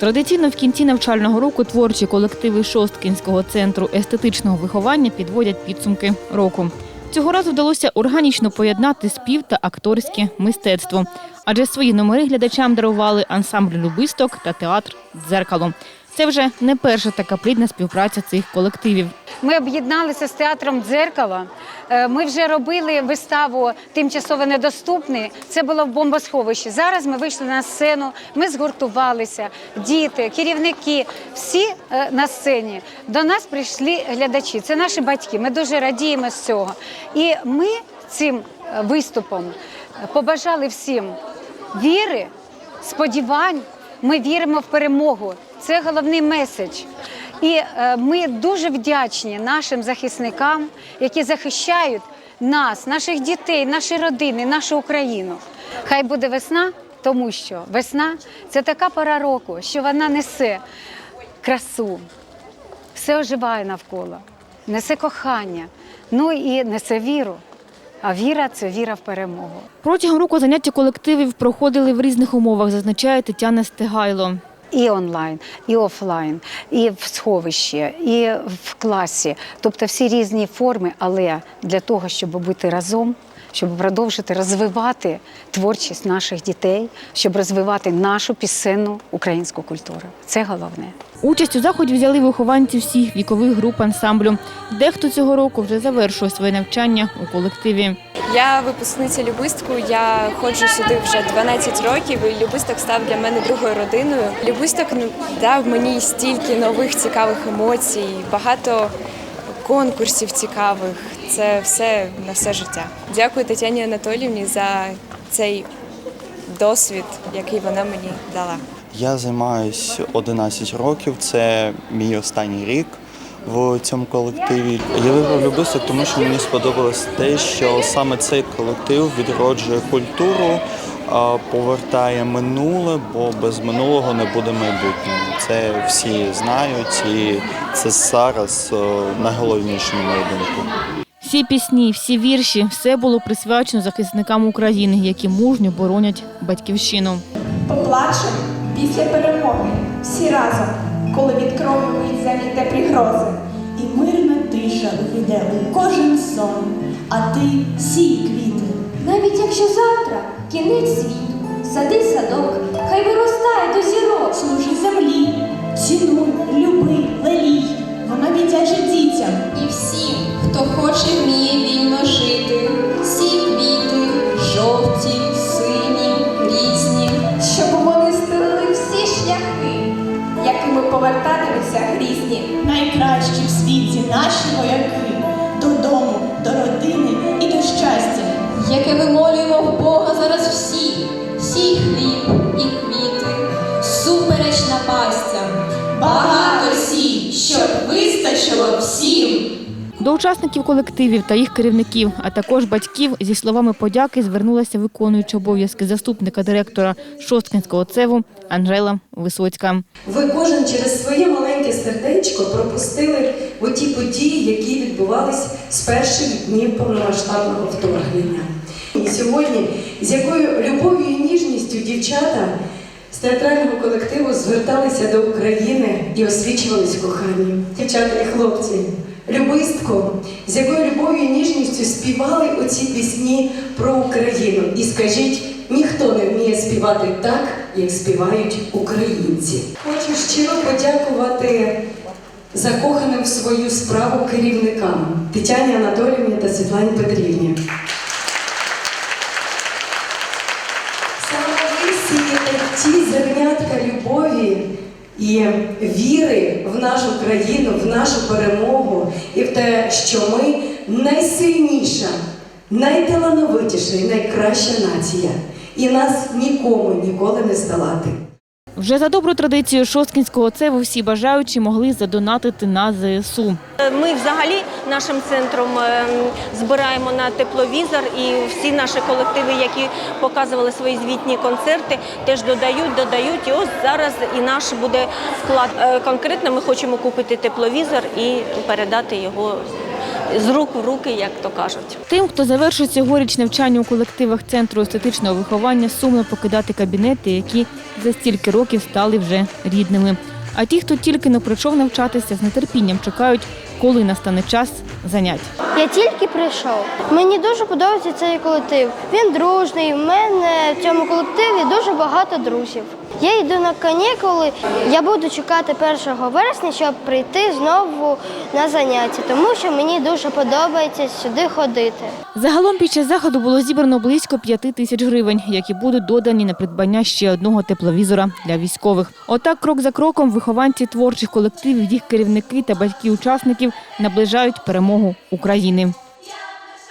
Традиційно в кінці навчального року творчі колективи Шосткінського центру естетичного виховання підводять підсумки року. Цього разу вдалося органічно поєднати спів та акторське мистецтво, адже свої номери глядачам дарували ансамбль любисток та театр дзеркало. Це вже не перша така плідна співпраця цих колективів. Ми об'єдналися з театром дзеркало. Е, Ми вже робили виставу тимчасово недоступний. Це було в бомбосховищі. Зараз ми вийшли на сцену, ми згуртувалися, діти, керівники, всі е, на сцені. До нас прийшли глядачі. Це наші батьки. Ми дуже радіємо з цього. І ми цим е, виступом побажали всім віри, сподівань. Ми віримо в перемогу. Це головний меседж. І е, ми дуже вдячні нашим захисникам, які захищають нас, наших дітей, наші родини, нашу Україну. Хай буде весна, тому що весна це така пора року, що вона несе красу, все оживає навколо, несе кохання, ну і несе віру. А віра це віра в перемогу. Протягом року заняття колективів проходили в різних умовах, зазначає Тетяна Стегайло. І онлайн, і офлайн, і в сховищі, і в класі. Тобто всі різні форми, але для того, щоб бути разом, щоб продовжити розвивати творчість наших дітей, щоб розвивати нашу пісенну українську культуру. Це головне. Участь у заході взяли вихованці всіх вікових груп ансамблю. Дехто цього року вже завершує своє навчання у колективі. Я випускниця Любистку. Я ходжу сюди вже 12 років. і Любисток став для мене другою родиною. Любисток ну, дав мені стільки нових цікавих емоцій, багато конкурсів цікавих. Це все на все життя. Дякую Тетяні Анатоліївні за цей досвід, який вона мені дала. Я займаюся 11 років, це мій останній рік в цьому колективі. Я вибрав любисток, тому що мені сподобалось те, що саме цей колектив відроджує культуру, повертає минуле, бо без минулого не буде майбутнього. Це всі знають, і це зараз е, найголовніше, на мою думку. Всі пісні, всі вірші, все було присвячено захисникам України, які мужньо боронять батьківщину. Поплачемо після перемоги всі разом, коли від крові мить пригрози. І мирна тиша увійде у кожен сон, а ти сій квіти. Якщо завтра кінець світу, сади садок, хай виростає до зірок. Служи землі, цінуй, люби, велій, воно віддячить дітям. І всім, хто хоче вміє вільно жити, всі квіти, жовті, сині, різні. Щоб вони стелили всі шляхи, якими повертатимуться грізні. Найкращі в світі наші вояки Яке вимолюємо в Бога зараз всі, сій хліб і квіти, супереч напастям, багато сій, щоб вистачило всім. До учасників колективів та їх керівників, а також батьків зі словами подяки звернулася виконуюча обов'язки заступника директора Шосткинського цеву Анжела Висоцька. Ви кожен через своє маленьке сердечко пропустили оті події, які відбувались з перших днів повномасштабного вторгнення. Сьогодні, з якою любов'ю і ніжністю дівчата з театрального колективу зверталися до України і освічувались коханні. Дівчата і хлопці, любистко, з якою любов'ю і ніжністю співали оці пісні про Україну. І скажіть, ніхто не вміє співати так, як співають українці. Хочу щиро подякувати закоханим в свою справу керівникам Тетяні Анатоліївні та Світлані Петрівні. І віри в нашу країну, в нашу перемогу і в те, що ми найсильніша, найталановитіша і найкраща нація. І нас нікому ніколи не здолати. Вже за добру традицію Шосткінського цеву всі бажаючі могли задонатити на ЗСУ. Ми взагалі нашим центром ем, збираємо на тепловізор і всі наші колективи, які показували свої звітні концерти, теж додають, додають. І ось зараз і наш буде вклад. Е, Конкретно ми хочемо купити тепловізор і передати його з рук в руки, як то кажуть. Тим, хто завершить цьогоріч навчання у колективах центру естетичного виховання, сумно покидати кабінети, які за стільки років стали вже рідними. А ті, хто тільки не прийшов навчатися, з нетерпінням чекають, коли настане час занять. Я тільки прийшов. Мені дуже подобається цей колектив. Він дружний. У мене в цьому колективі дуже багато друзів. Я йду на канікули. Я буду чекати 1 вересня, щоб прийти знову на заняття, тому що мені дуже подобається сюди ходити. Загалом під час заходу було зібрано близько п'яти тисяч гривень, які будуть додані на придбання ще одного тепловізора для військових. Отак, крок за кроком, вихованці творчих колективів, їх керівники та батьки учасників наближають перемогу України.